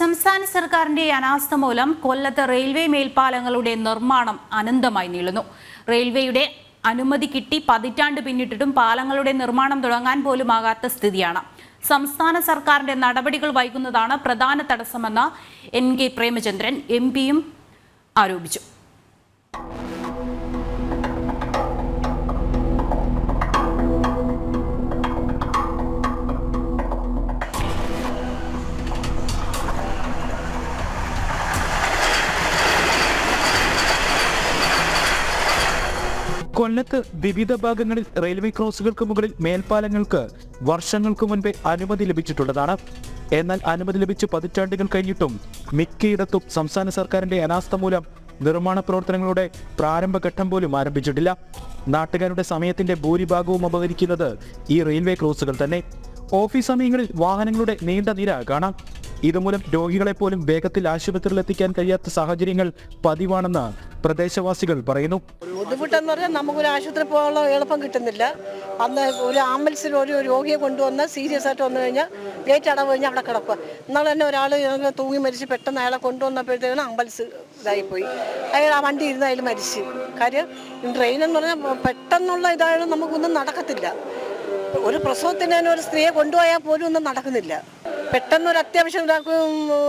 സംസ്ഥാന സർക്കാരിന്റെ അനാസ്ഥ മൂലം കൊല്ലത്ത് റെയിൽവേ മേൽപ്പാലങ്ങളുടെ നിർമ്മാണം അനന്തമായി നീളുന്നു. റെയിൽവേയുടെ അനുമതി കിട്ടി പതിറ്റാണ്ട് പിന്നിട്ടിട്ടും പാലങ്ങളുടെ നിർമ്മാണം തുടങ്ങാൻ പോലും ആകാത്ത സ്ഥിതിയാണ്. സംസ്ഥാന സർക്കാരിന്റെ നടപടികൾ വൈകുന്നതാണ് പ്രധാന തടസ്സമെന്ന് എൻ കെ പ്രേമചന്ദ്രൻ എം പിയും ആരോപിച്ചു. കൊല്ലത്ത് വിവിധ ഭാഗങ്ങളിൽ റെയിൽവേ ക്രോസുകൾക്ക് മുകളിൽ മേൽപ്പാലങ്ങൾക്ക് വർഷങ്ങൾക്ക് മുൻപേ അനുമതി ലഭിച്ചിട്ടുള്ളതാണ്. എന്നാൽ അനുമതി ലഭിച്ച് പതിറ്റാണ്ടുകൾ കഴിഞ്ഞിട്ടും മിക്കയിടത്തും സംസ്ഥാന സർക്കാരിന്റെ അനാസ്ഥ മൂലം നിർമ്മാണ പ്രവർത്തനങ്ങളുടെ പ്രാരംഭഘട്ടം പോലും ആരംഭിച്ചിട്ടില്ല. നാട്ടുകാരുടെ സമയത്തിന്റെ ഭൂരിഭാഗവും അപഹരിക്കുന്നത് ഈ റെയിൽവേ ക്രോസുകൾ തന്നെ. ഓഫീസ് സമയങ്ങളിൽ വാഹനങ്ങളുടെ നീണ്ട നിര കാണാം. ഇതുമൂലം രോഗികളെ പോലും വേഗത്തിൽ ആശുപത്രിയിൽ എത്തിക്കാൻ കഴിയാത്ത സാഹചര്യങ്ങൾ പതിവാണെന്ന് പ്രദേശവാസികൾ പറയുന്നു. ബുദ്ധിമുട്ടെന്ന് പറഞ്ഞാൽ നമുക്കൊരു ആശുപത്രി പോകാനുള്ള എളുപ്പം കിട്ടുന്നില്ല. അന്ന് ഒരു ആംബുലൻസിൽ ഒരു രോഗിയെ കൊണ്ടുവന്ന് സീരിയസ് ആയിട്ട് വന്നു കഴിഞ്ഞാൽ ഗേറ്റ് അടവ് കഴിഞ്ഞാൽ അവിടെ കിടക്കുക. എന്നാൽ തന്നെ ഒരാൾ തൂങ്ങി മരിച്ച് പെട്ടെന്ന് അയാളെ കൊണ്ടുവന്നപ്പോഴത്തേക്കാണ് ആംബുലൻസ് ഇതായിപ്പോയി അയാൾ ആ വണ്ടി ഇരുന്ന് അതിൽ മരിച്ചു. കാര്യം ട്രെയിൻ എന്ന് പറഞ്ഞാൽ പെട്ടെന്നുള്ള ഇതായാലും നമുക്കൊന്നും നടക്കത്തില്ല. ഒരു പ്രസവത്തിന് തന്നെ ഒരു സ്ത്രീയെ കൊണ്ടുപോയാൽ പോലും ഒന്നും നടക്കുന്നില്ല. പെട്ടെന്ന് ഒരു അത്യാവശ്യം ഒരാൾക്ക്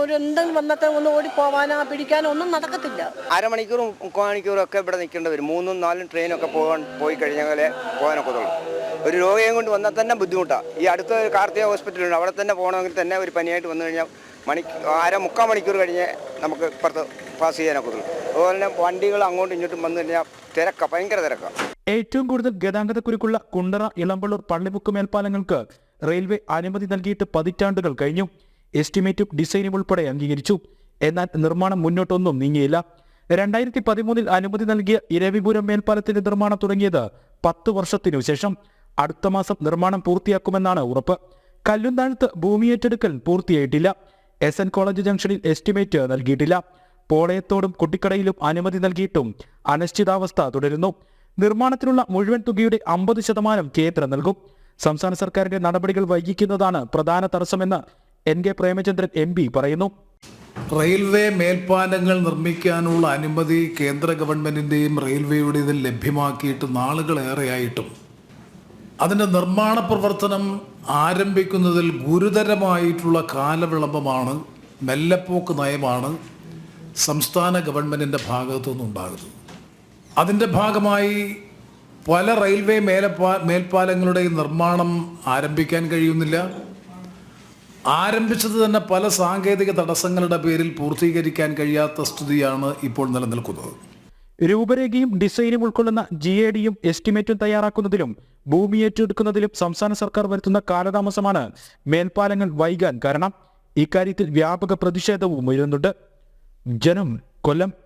ഒരു എന്തെങ്കിലും വന്നത്തെ ഒന്ന് ഓടി പോവാനോ പിടിക്കാനോ ഒന്നും നടക്കത്തില്ല. അരമണിക്കൂറും മുക്കാൽ മണിക്കൂറും ഒക്കെ ഇവിടെ നിൽക്കേണ്ടി വരും. മൂന്നും നാലും ട്രെയിനൊക്കെ പോകാൻ പോയി കഴിഞ്ഞാലേ പോകാനൊക്കത്തുള്ളൂ ഒരു രോഗിയെ കൊണ്ട് വന്നാൽ തന്നെ ബുദ്ധിമുട്ടാണ് ഈ അടുത്ത ഒരു കാർത്തിക ഹോസ്പിറ്റലുണ്ട്. അവിടെ തന്നെ പോകണമെങ്കിൽ തന്നെ ഒരു പനിയായിട്ട് വന്നു കഴിഞ്ഞാൽ മണി അര മുക്കാൽ മണിക്കൂർ കഴിഞ്ഞ് നമുക്ക് ഇപ്പുറത്ത് പാസ് ചെയ്യാനൊക്കത്തുള്ളൂ അതുപോലെ തന്നെ വണ്ടികൾ അങ്ങോട്ടും ഇങ്ങോട്ടും വന്നു കഴിഞ്ഞാൽ തിരക്കാണ് ഭയങ്കര തിരക്കാണ് ഏറ്റവും കൂടുതൽ ഗതാഗതക്കുരുക്കുള്ള കുണ്ടറ ഇളമ്പള്ളൂർ പള്ളിമുക്ക് മേൽപ്പാലങ്ങൾക്ക് റെയിൽവേ അനുമതി നൽകിയിട്ട് പതിറ്റാണ്ടുകൾ കഴിഞ്ഞു. എസ്റ്റിമേറ്റും ഡിസൈനും ഉൾപ്പെടെ അംഗീകരിച്ചു. എന്നാൽ നിർമ്മാണം മുന്നോട്ടൊന്നും നീങ്ങിയില്ല. രണ്ടായിരത്തി പതിമൂന്നിൽ അനുമതി നൽകിയ ഇരവിപുരം മേൽപ്പാലത്തിന്റെ നിർമ്മാണം തുടങ്ങിയത് പത്ത് വർഷത്തിനു ശേഷം. അടുത്ത മാസം നിർമ്മാണം പൂർത്തിയാക്കുമെന്നാണ് ഉറപ്പ്. കല്ലുന്താഴത്ത് ഭൂമി ഏറ്റെടുക്കൽ പൂർത്തിയായിട്ടില്ല. എസ് എൻ കോളേജ് ജംഗ്ഷനിൽ എസ്റ്റിമേറ്റ് നൽകിയിട്ടില്ല. പോളയത്തോടും കുട്ടിക്കടയിലും അനുമതി നൽകിയിട്ടും അനിശ്ചിതാവസ്ഥ തുടരുന്നു. നിർമ്മാണത്തിനുള്ള മുഴുവൻ തുകയുടെ അമ്പത് ശതമാനം കേന്ദ്രം നൽകും. സംസ്ഥാന സർക്കാരിന്റെ നടപടികൾ വൈകിക്കുന്നതാണ് പ്രധാന തടസ്സമെന്ന് എൻ കെ പ്രേമചന്ദ്രൻ എം പറയുന്നു. റെയിൽവേ മേൽപ്പാലങ്ങൾ നിർമ്മിക്കാനുള്ള അനുമതി കേന്ദ്ര ഗവൺമെന്റിന്റെയും റെയിൽവേയുടേതും ലഭ്യമാക്കിയിട്ട് നാളുകളേറെയായിട്ടും. അതിന്റെ നിർമ്മാണ പ്രവർത്തനം ആരംഭിക്കുന്നതിൽ ഗുരുതരമായിട്ടുള്ള കാലവിളംബമാണ് മെല്ലപ്പോക്ക് നയമാണ് സംസ്ഥാന ഗവൺമെന്റിന്റെ ഭാഗത്തു നിന്നുണ്ടാകുന്നത് അതിന്റെ ഭാഗമായി പല റെയിൽവേ മേലപ്പാ മേൽപ്പാലങ്ങളുടെയും നിർമ്മാണം ആരംഭിക്കാൻ കഴിയുന്നില്ല. ആരംഭിച്ചത് തന്നെ പല സാങ്കേതിക തടസ്സങ്ങളുടെ പേരിൽ പൂർത്തീകരിക്കാൻ കഴിയാത്ത സ്ഥിതിയാണ് ഇപ്പോൾ നിലനിൽക്കുന്നത്. രൂപരേഖയും ഡിസൈനും ഉൾക്കൊള്ളുന്ന ജി എ ഡിയും എസ്റ്റിമേറ്റും തയ്യാറാക്കുന്നതിലും ഭൂമി ഏറ്റെടുക്കുന്നതിലും സംസ്ഥാന സർക്കാർ വരുത്തുന്ന കാലതാമസമാണ് മേൽപ്പാലങ്ങൾ വൈകാൻ കാരണം. ഇക്കാര്യത്തിൽ വ്യാപക പ്രതിഷേധവും ഉയരുന്നുണ്ട് ജനം കൊല്ലം